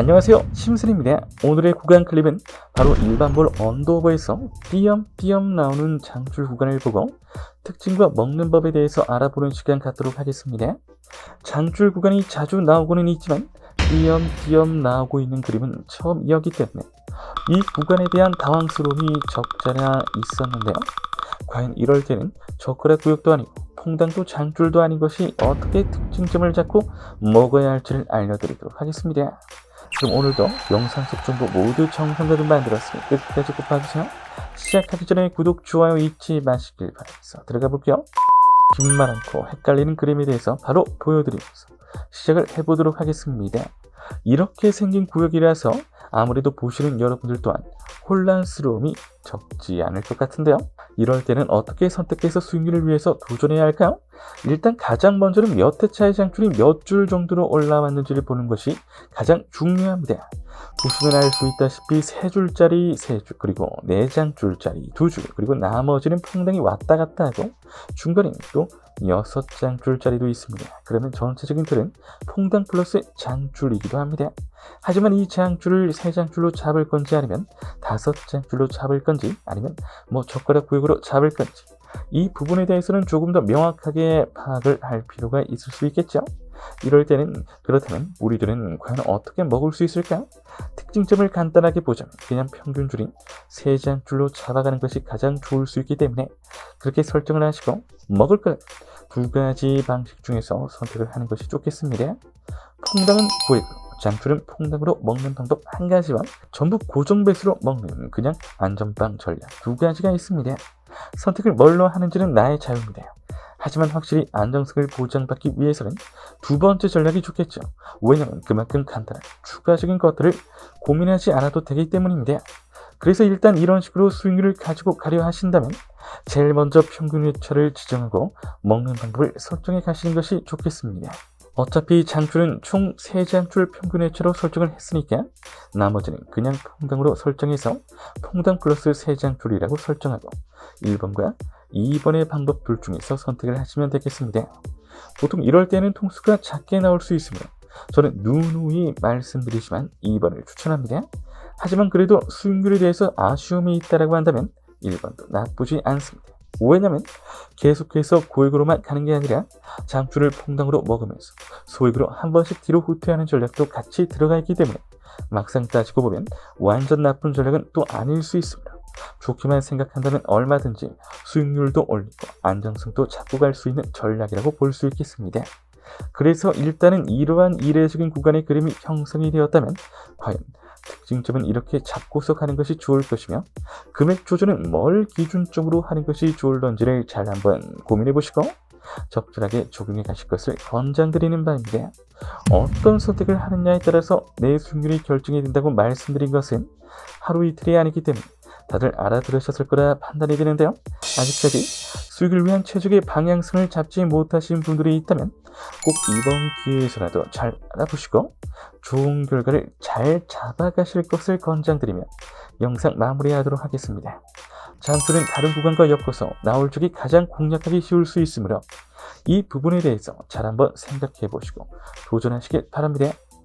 안녕하세요. 심슨입니다. 오늘의 구간 클립은 바로 일반볼 언더오버에서 띄엄띄엄 나오는 장줄 구간을 보고 특징과 먹는 법에 대해서 알아보는 시간 갖도록 하겠습니다. 장줄 구간이 자주 나오고는 있지만 띄엄띄엄 나오고 있는 그림은 처음이었기 때문에 이 구간에 대한 당황스러움이 적잖아 있었는데요. 과연 이럴 때는 젓가락 구역도 아니고 퐁당도 장줄도 아닌 것이 어떻게 특징점을 잡고 먹어야 할지를 알려드리도록 하겠습니다. 그럼 오늘도 영상 속 정보 모두 정상적으로 만들었으니 끝까지 꼭 봐주세요. 시작하기 전에 구독, 좋아요 잊지 마시길 바라면서 들어가 볼게요. 긴말 않고 헷갈리는 그림에 대해서 바로 보여드리면서 시작을 해보도록 하겠습니다. 이렇게 생긴 구역이라서 아무래도 보시는 여러분들 또한 혼란스러움이 적지 않을 것 같은데요. 이럴 때는 어떻게 선택해서 수익률을 위해서 도전해야 할까요? 일단 가장 먼저는 몇 회 차의 장줄이 몇 줄 정도로 올라왔는지를 보는 것이 가장 중요합니다. 보시면 알 수 있다시피 세 줄짜리 세 줄, 그리고 네 장줄짜리 두 줄, 그리고 나머지는 퐁당이 왔다 갔다 하고 중간에 또 여섯 장줄짜리도 있습니다. 그러면 전체적인 틀은 퐁당 플러스 장줄이기도 합니다. 하지만 이 장줄을 세 장줄로 잡을 건지 아니면 다섯 장줄로 잡을 건지 아니면 뭐 젓가락 구역으로 잡을 건지 이 부분에 대해서는 조금 더 명확하게 파악을 할 필요가 있을 수 있겠죠. 이럴 때는 그렇다면 우리들은 과연 어떻게 먹을 수 있을까? 특징점을 간단하게 보자면 그냥 평균 줄인 세 장줄로 잡아가는 것이 가장 좋을 수 있기 때문에 그렇게 설정을 하시고 먹을 것 두 가지 방식 중에서 선택을 하는 것이 좋겠습니다. 퐁당은 고액으로 장줄은 퐁당으로 먹는 방법 한 가지와 전부 고정 배수로 먹는 그냥 안전빵 전략 두 가지가 있습니다. 선택을 뭘로 하는지는 나의 자유입니다. 하지만 확실히 안정성을 보장받기 위해서는 두 번째 전략이 좋겠죠. 왜냐하면 그만큼 간단한 추가적인 것들을 고민하지 않아도 되기 때문입니다. 그래서 일단 이런 식으로 수익률을 가지고 가려 하신다면 제일 먼저 평균 회차를 지정하고 먹는 방법을 설정해 가시는 것이 좋겠습니다. 어차피 장줄은 총 3장줄 평균 회차로 설정을 했으니까 나머지는 그냥 퐁당으로 설정해서 퐁당 플러스 3장줄이라고 설정하고 1번과 2번의 방법 둘 중에서 선택을 하시면 되겠습니다. 보통 이럴 때는 통수가 작게 나올 수 있으므로 저는 누누이 말씀드리지만 2번을 추천합니다. 하지만 그래도 수익률에 대해서 아쉬움이 있다라고 한다면 1번도 나쁘지 않습니다. 왜냐면 계속해서 고액으로만 가는 게 아니라 장줄을 퐁당으로 먹으면서 소액으로 한 번씩 뒤로 후퇴하는 전략도 같이 들어가 있기 때문에 막상 따지고 보면 완전 나쁜 전략은 또 아닐 수 있습니다. 좋게만 생각한다면 얼마든지 수익률도 올리고 안정성도 잡고 갈 수 있는 전략이라고 볼 수 있겠습니다. 그래서 일단은 이러한 이례적인 구간의 그림이 형성이 되었다면 과연 특징점은 이렇게 잡고서 가는 것이 좋을 것이며 금액 조절은 뭘 기준점으로 하는 것이 좋을런지를 잘 한번 고민해 보시고 적절하게 적용해 가실 것을 권장드리는 바입니다. 어떤 선택을 하느냐에 따라서 내 수익률이 결정이 된다고 말씀드린 것은 하루 이틀이 아니기 때문에 다들 알아들으셨을 거라 판단이 되는데요. 아직까지 수익을 위한 최적의 방향성을 잡지 못하신 분들이 있다면 꼭 이번 기회에서라도 잘 알아보시고 좋은 결과를 잘 잡아가실 것을 권장드리며 영상 마무리하도록 하겠습니다. 장수는 다른 구간과 엮어서 나올 적이 가장 공략하기 쉬울 수 있으므로 이 부분에 대해서 잘 한번 생각해 보시고 도전하시길 바랍니다.